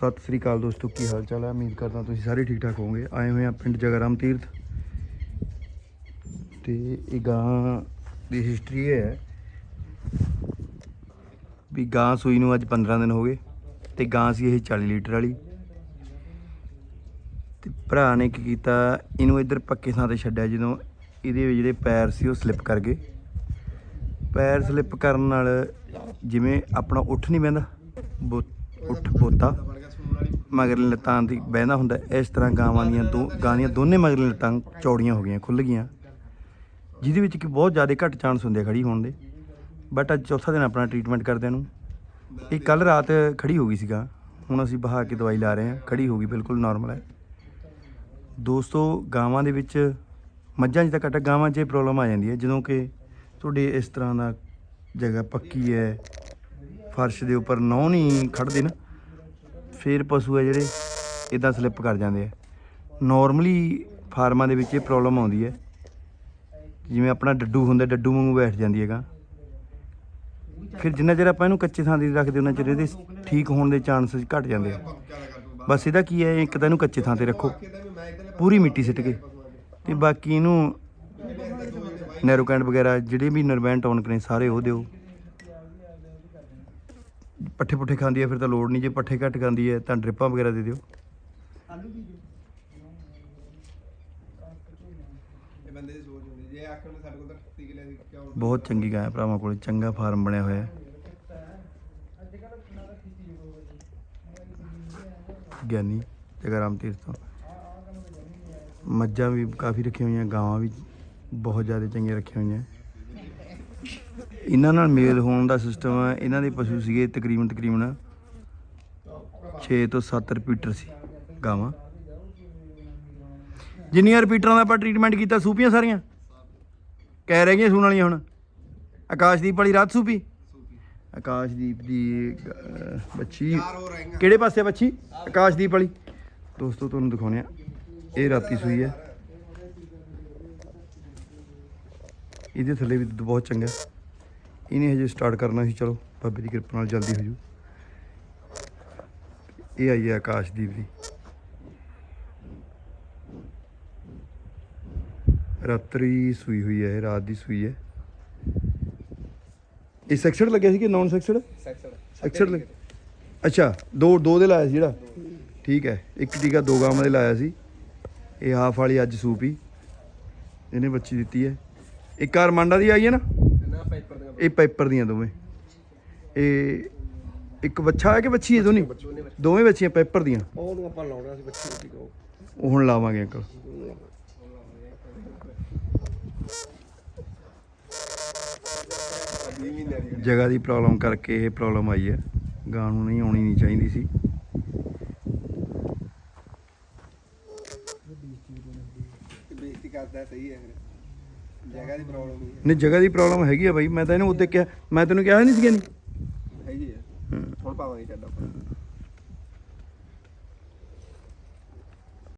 ਸਤਿ ਸ੍ਰੀ ਅਕਾਲ ਦੋਸਤੋ, ਕੀ ਹਾਲ ਚਾਲ ਹੈ? ਉਮੀਦ ਕਰਦਾ ਤੁਸੀਂ ਸਾਰੇ ਠੀਕ ਠਾਕ ਹੋਵੋਗੇ। ਆਏ ਹੋਏ ਆ ਪਿੰਡ ਜਗਰਾਮ ਤੀਰਥ। ਤੇ ਇਹ ਗਾਂ ਦੀ ਹਿਸਟਰੀ ਇਹ ਹੈ ਵੀ ਗਾਂ ਸੂਈ ਨੂੰ ਅੱਜ 15 ਦਿਨ ਹੋ ਗਏ ਤੇ ਗਾਂ ਸੀ ਇਹ 40 ਲੀਟਰ ਵਾਲੀ। ਤੇ ਭਰਾ ਨੇ ਕੀ ਕੀਤਾ, ਇਹਨੂੰ ਇੱਧਰ ਪੱਕੇ ਥਾਂ ਤੇ ਛੱਡਿਆ ਜਦੋਂ ਇਹਦੇ ਜਿਹੜੇ ਪੈਰ ਸੀ ਉਹ ਸਲਿੱਪ ਕਰ ਗਏ। ਪੈਰ ਸਲਿੱਪ ਕਰਨ ਨਾਲ ਜਿਵੇਂ ਆਪਣਾ ਉੱਠ ਨਹੀਂ ਬਹਿੰਦਾ ਬੋ ਉੱਠ ਪੋਤਾ। ਮਗਰਲੀ ਲੱਤਾਂ ਦੀ ਬਹਿੰਦਾ ਹੁੰਦਾ ਇਸ ਤਰ੍ਹਾਂ ਗਾਵਾਂ ਦੀਆਂ ਦੋ ਗਾਂ ਦੀਆਂ ਦੋਨੇ ਮਗਰਲੀ ਲੱਤਾਂ ਚੌੜੀਆਂ ਹੋ ਗਈਆਂ ਖੁੱਲ ਗਈਆਂ। ਜਿਹਦੇ ਵਿੱਚ ਕਿ ਬਹੁਤ ਜ਼ਿਆਦਾ ਘੱਟ ਚਾਂਸ ਹੁੰਦੇ ਆ ਖੜੀ ਹੋਣ ਦੇ। ਬਟ ਅੱਜ ਚੌਥਾ ਦਿਨ ਆਪਣਾ ਟ੍ਰੀਟਮੈਂਟ ਕਰਦਿਆਂ ਨੂੰ। ਇਹ ਕੱਲ ਰਾਤ ਖੜੀ ਹੋ ਗਈ ਸੀਗਾ। ਹੁਣ ਅਸੀਂ ਬਹਾ ਕੇ ਦਵਾਈ ਲਾ ਰਹੇ ਹਾਂ। ਖੜੀ ਹੋ ਗਈ, ਬਿਲਕੁਲ ਨਾਰਮਲ ਹੈ। ਦੋਸਤੋ, ਗਾਵਾਂ ਦੇ ਵਿੱਚ ਮੱਝਾਂ 'ਚ ਤਾਂ ਘੱਟ, ਗਾਵਾਂ 'ਚ ਇਹ ਪ੍ਰੋਬਲਮ ਆ ਜਾਂਦੀ ਹੈ। ਜਦੋਂ ਕਿ ਤੁਹਾਡੇ ਇਸ ਤਰ੍ਹਾਂ ਦਾ ਜਗ੍ਹਾ ਪੱਕੀ ਹੈ, ਫਰਸ਼ ਦੇ ਉੱਪਰ ਨੌ ਨਹੀਂ ਖੜਦੇ ਨਾ। ਫਿਰ ਪਸ਼ੂ ਹੈ ਜਿਹੜੇ ਇਦਾਂ ਸਲਿੱਪ ਕਰ ਜਾਂਦੇ ਆ। ਨਾਰਮਲੀ ਫਾਰਮਾਂ ਦੇ ਵਿੱਚ ਇਹ ਪ੍ਰੋਬਲਮ ਆਉਂਦੀ ਹੈ ਜਿਵੇਂ ਆਪਣਾ ਡੱਡੂ ਹੁੰਦਾ, ਡੱਡੂ ਵਾਂਗੂ ਬੈਠ ਜਾਂਦੀ ਹੈਗਾ। ਫਿਰ ਜਿੰਨਾ ਚਿਰ ਆਪਾਂ ਇਹਨੂੰ ਕੱਚੇ ਥਾਂ ਤੇ ਰੱਖਦੇ ਉਹਨਾਂ ਚਿਰ ਇਹਦੇ ਠੀਕ ਹੋਣ ਦੇ ਚਾਂਸ ਘਟ ਜਾਂਦੇ ਆ। ਬਸ ਇਹਦਾ ਕੀ ਹੈ, ਇੱਕ ਤਾਂ ਇਹਨੂੰ ਕੱਚੇ ਥਾਂ ਤੇ ਰੱਖੋ। ਪੂਰੀ ਮਿੱਟੀ ਸਿੱਟ ਕੇ। ਤੇ ਬਾਕੀ ਇਹਨੂੰ ਨੈਰੋਕੈਂਡ ਵਗੈਰਾ, ਜਿਹੜੇ ਵੀ ਨਰਵੈਂਟ ਟੌਨਕ ਨੇ, ਸਾਰੇ ਉਹ ਦਿਓ। ਪੱਠੇ ਪੁੱਠੇ ਖਾਂਦੀ ਹੈ ਫਿਰ ਤਾਂ ਲੋੜ ਨਹੀਂ ਜੇ ਪੱਠੇ ਘੱਟ ਖਾਂਦੀ ਹੈ ਤਾਂ ਡ੍ਰਿਪਾਂ ਵਗੈਰਾ ਦੇ ਦਿਓ। ਇਹ ਬੰਦੇ ਦੀ ਸੋਚ ਹੁੰਦੀ ਜੇ ਆਖਣ ਨੂੰ ਸਾਡੇ ਕੋਲ ਤਾਂ 30 ਕਿਲੇ ਦੀ ਕਿਉਂ ਬਹੁਤ ਚੰਗੀ ਗਾਂ ਹੈ ਭਰਾਵਾਂ ਕੋਲ ਚੰਗਾ ਫਾਰਮ ਬਣਿਆ ਹੋਇਆ ਹੈ। ਗਿਆਨੀ ਜਗਰਾਮ ਤੀਰਥ ਤੋਂ। ਮੱਝਾਂ ਵੀ ਕਾਫੀ ਰੱਖੀਆਂ ਹੋਈਆਂ ਗਾਵਾਂ ਵੀ ਬਹੁਤ ਜ਼ਿਆਦਾ ਚੰਗੀਆਂ ਰੱਖੀਆਂ ਹੋਈਆਂ। ਇਹਨਾਂ ਨਾਲ ਮੇਲ ਹੋਣ ਦਾ ਸਿਸਟਮ ਹੈ ਇਹਨਾਂ ਦੇ ਪਸ਼ੂ ਸੀਗੇ ਤਕਰੀਬਨ ਤਕਰੀਬਨ 6 ਤੋਂ 7 ਰਿਪੀਟਰ ਸੀ ਗਾਵਾਂ। ਜਿੰਨੀਆਂ ਰਿਪੀਟਰਾਂ ਦਾ ਆਪਾਂ ਟ੍ਰੀਟਮੈਂਟ ਕੀਤਾ ਸੂਪੀਆਂ ਸਾਰੀਆਂ? ਕਹਿ ਰਹਿ ਗਈਆਂ ਸੂਣ ਵਾਲੀਆਂ ਹੁਣ। ਆਕਾਸ਼ਦੀਪ ਵਾਲੀ ਰਾਤ ਸੂਪੀ? ਆਕਾਸ਼ਦੀਪ ਦੀ ਅਹ, ਬੱਚੀ। ਕਿਹੜੇ ਪਾਸੇ ਆ ਬੱਚੀ? ਆਕਾਸ਼ਦੀਪ ਵਾਲੀ। ਦੋਸਤੋ ਤੁਹਾਨੂੰ ਦਿਖਾਉਂਦੇ ਆ ਇਹ ਰਾਤੀ ਸੂਈ ਹੈ। ਇਹਦੇ ਥੱਲੇ ਵੀ ਦੁੱਧ ਬਹੁਤ ਚੰਗਾ। ਇਹਨੇ ਹਜੇ ਸਟਾਰਟ ਕਰਨਾ ਸੀ ਚਲੋ ਬਾਬੇ ਦੀ ਕਿਰਪਾ ਨਾਲ ਜਲਦੀ ਹੋ ਜੂ। ਇਹ ਆਈ ਹੈ ਆਕਾਸ਼ਦੀਪ ਦੀ। ਰਾਤਰੀ ਸੂਈ ਹੋਈ ਹੈ ਇਹ ਰਾਤ ਦੀ ਸੂਈ ਹੈ। ਇਹ ਸੈਕਸਡ ਲੱਗਿਆ ਸੀ ਕਿ ਨਾਨ ਸੈਕਸਡ ਸੈਕਸ਼ਨ ਐਕਸਰ ਲੱਗ ਅੱਛਾ ਦੋ ਦੋ ਦੇ ਲਾਇਆ ਸੀ ਜਿਹੜਾ? ਠੀਕ ਹੈ ਇੱਕ ਟੀਕਾ ਦੋ ਗਾਵਾਂ ਦੇ ਲਾਇਆ ਸੀ। ਇਹ ਹਾਫ ਵਾਲੀ ਅੱਜ ਸੂਪੀ ਇਹਨੇ ਬੱਚੀ ਦਿੱਤੀ ਹੈ। ਇੱਕ ਆਰਮਾਂਡਾ ਦੀ ਆਈ ਹੈ ਨਾ? ਇਹ ਪੈਪਰ ਦੀਆਂ ਦੋਵੇਂ। ਇਹ ਇੱਕ ਬੱਚਾ ਹੈ ਕਿ ਬੱਚੀ ਹੈ ਦੋਨੇ? ਦੋਵੇਂ ਬੱਚੀਆਂ ਪੈਪਰ ਦੀਆਂ। ਉਹ ਨੂੰ ਆਪਾਂ ਲਾਉਣਾ ਸੀ ਬੱਚੀ ਦੀ ਕੋ ਉਹ ਹੁਣ ਲਾਵਾਂਗੇ ਅੰਕਲ ਜਗ੍ਹਾ ਦੀ ਪ੍ਰੋਬਲਮ ਕਰਕੇ ਇਹ ਪ੍ਰੋਬਲਮ ਆਈ ਹੈ। ਗਾਂ ਨੂੰ ਨਹੀਂ ਆਉਣੀ ਨਹੀਂ ਚਾਹੀਦੀ ਸੀ। ਬੇਇੱਜ਼ਤੀ ਕਰਦਾ ਸਹੀ ਹੈ ਫਿਰ। ਜਗ੍ਹਾ ਦੀ ਪ੍ਰੋਬਲਮ ਨਹੀਂ ਜਗ੍ਹਾ ਦੀ ਪ੍ਰੋਬਲਮ ਹੈਗੀ ਆ ਬਾਈ। ਮੈਂ ਤਾਂ ਇਹਨੂੰ ਉੱਤੇ ਕਿਹਾ ਮੈਂ ਤੈਨੂੰ ਕਿਹਾ ਨਹੀਂ ਸੀਗਾ ਨਹੀਂ? ਹੈਗੀ ਹਾਂ। ਹੁਣ ਪਾਵਾਂਗੇ ਆਪਾਂ